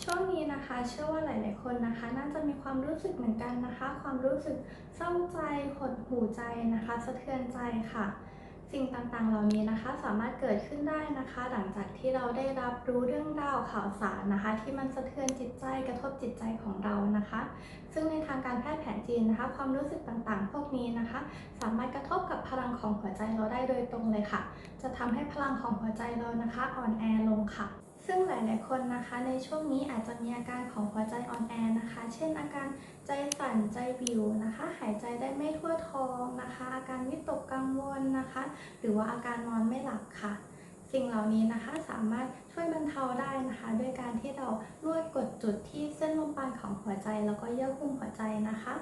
ช่วงนี้นะคะเชื่อว่าหลาย ๆ คนนะคะ น่าจะมีความรู้สึกเหมือนกันนะคะ ความรู้สึกเศร้าใจหดหู่ใจนะคะ สะเทือนใจค่ะ สิ่งต่าง ๆ เหล่านี้นะคะ สามารถเกิดขึ้นได้นะคะ หลังจากที่เราได้รับรู้เรื่องราวข่าวสารนะคะ ที่มันสะเทือนจิตใจกระทบจิตใจของเรานะคะ ซึ่งในทางการแพทย์แผนจีนนะคะ ความรู้สึกต่าง ๆ พวกนี้นะคะ สามารถกระทบกับพลังของหัวใจเราได้โดยตรงเลยค่ะ จะทำให้พลังของหัวใจเรานะคะ อ่อนแอลงค่ะ ซึ่งหลาย ๆ คนนะคะในช่วงนี้อาจจะมีอาการของหัวใจอ่อนแอนะคะ เช่นอาการใจสั่นใจวิวนะคะ หายใจได้ไม่ทั่วท้องนะคะ อาการวิตกกังวลนะคะ หรือว่าอาการนอนไม่หลับค่ะสิ่งเหล่านี้นะคะสามารถช่วยบรรเทาได้นะคะ ด้วยการที่เรานวดกดจุดที่เส้นลมปานของหัวใจ แล้วก็เยื่อหุ้มหัวใจนะคะ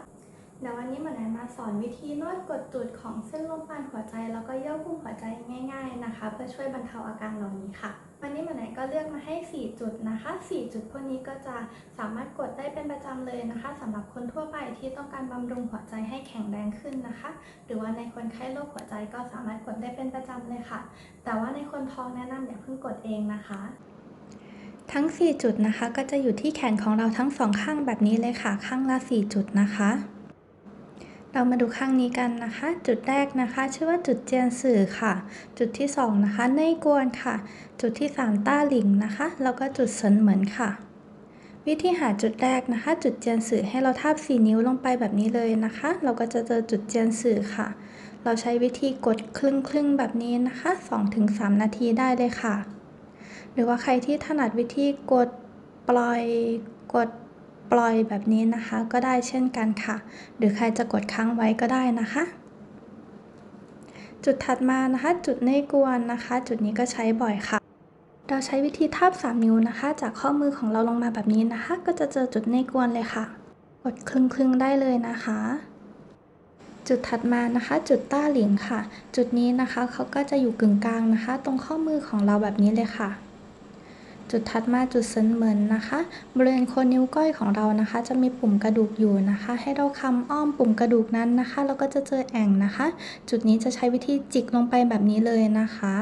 เดี๋ยววันนี้หมอแนนมาสอนวิธีนวดกดจุดของเส้นลมปานหัวใจ แล้วก็เยื่อหุ้มหัวใจง่าย ๆนะคะ เพื่อช่วยบรรเทาอาการเหล่านี้ค่ะ วันนี้หมอแนนก็เลือกมาให้ 4 จุดนะคะ 4 จุดพวกนี้ก็จะสามารถกดได้เป็นประจำเลยนะคะสำหรับคนทั่วไปที่ต้องการบำรุงหัวใจให้แข็งแรงขึ้นนะคะ หรือว่าในคนไข้โรคหัวใจก็สามารถกดได้เป็นประจำเลยค่ะ แต่ว่าในคนท้องแนะนำอย่าเพิ่งกดเองนะคะทั้ง 4 จุดนะคะ ก็จะอยู่ที่แขนของเราทั้งสองข้างแบบนี้เลยค่ะ ข้างละ 4 จุดนะคะ เรามาดูข้างนี้กันนะคะ จุดแรกนะคะ ชื่อว่าจุดเจียนสื่อค่ะ จุดที่2นะคะเน่กวนค่ะ จุดที่3ต้าหลิงนะคะ แล้วก็จุดเซินเหมือนค่ะ วิธีหาจุดแรกนะคะ จุดเจียนสื่อให้เราทาบ4นิ้วลงไปแบบนี้เลยนะคะ เราก็จะเจอจุดเจียนสื่อค่ะ เราใช้วิธีกดครึ่งครึ่งๆแบบนี้นะคะ 2-3 นาทีได้เลยค่ะ หรือว่าใครที่ถนัดวิธีกดปล่อยกด ปล่อยแบบนี้นะคะก็ได้เช่นกันค่ะ หรือใครจะกดค้างไว้ก็ได้นะคะ จุดถัดมานะคะ จุดเนกวนนะคะ จุดนี้ก็ใช้บ่อยค่ะ เราใช้วิธีทาบ 3 นิ้วนะคะ จากข้อมือของเราลงมาแบบนี้นะคะ ก็จะเจอจุดเนกวนเลยค่ะ กดคลึงๆได้เลยนะคะจุดถัดมานะคะ จุดต้าหลิงค่ะ จุดนี้นะคะเขาก็จะอยู่กึ่งกลางนะคะ ตรงข้อมือของเราแบบนี้เลยค่ะ จุดถัดมาจุดเซินเหมินนะคะ บริเวณโคนนิ้วก้อยของเรานะคะ จะมีปุ่มกระดูกอยู่นะคะ ให้เราคำอ้อมปุ่มกระดูกนั้นนะคะ เราก็จะเจอแอ่งนะคะ จุดนี้จะใช้วิธีจิกลงไปแบบนี้เลยนะคะ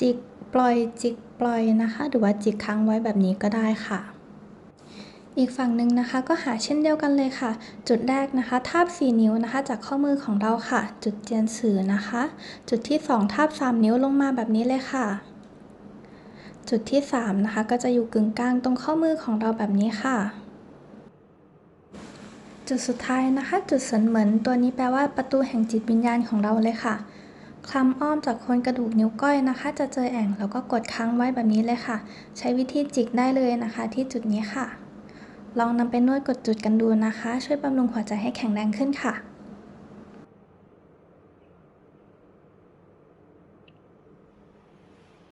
จิกปล่อยจิกปล่อยนะคะ หรือว่าจิกค้างไว้แบบนี้ก็ได้ค่ะอีกฝั่งหนึ่งนะคะก็หาเช่นเดียวกันเลยค่ะ จุดแรกนะคะ ทาบ 4 นิ้วนะคะ จากข้อมือของเราค่ะ จุดเจียนสือนะคะ จุดที่ 2 ทาบ 3 นิ้วลงมาแบบนี้เลยค่ะ จุดที่ 3 นะคะ ก็จะอยู่กึ่งกลางตรงข้อมือของเราแบบนี้ค่ะ จุดสุดท้ายนะคะ จุดเสนเหมือนตัวนี้แปลว่าประตูแห่งจิตวิญญาณของเราเลยค่ะคลำอ้อมจากโคนกระดูกนิ้วก้อยนะคะ จะเจอแอ่งแล้วก็กดค้างไว้แบบนี้เลยค่ะ ใช้วิธีจิกได้เลยนะคะ ที่จุดนี้ค่ะ ลองนำไปนวดกดจุดกันดูนะคะ ช่วยบำรุงหัวใจให้แข็งแรงขึ้นค่ะ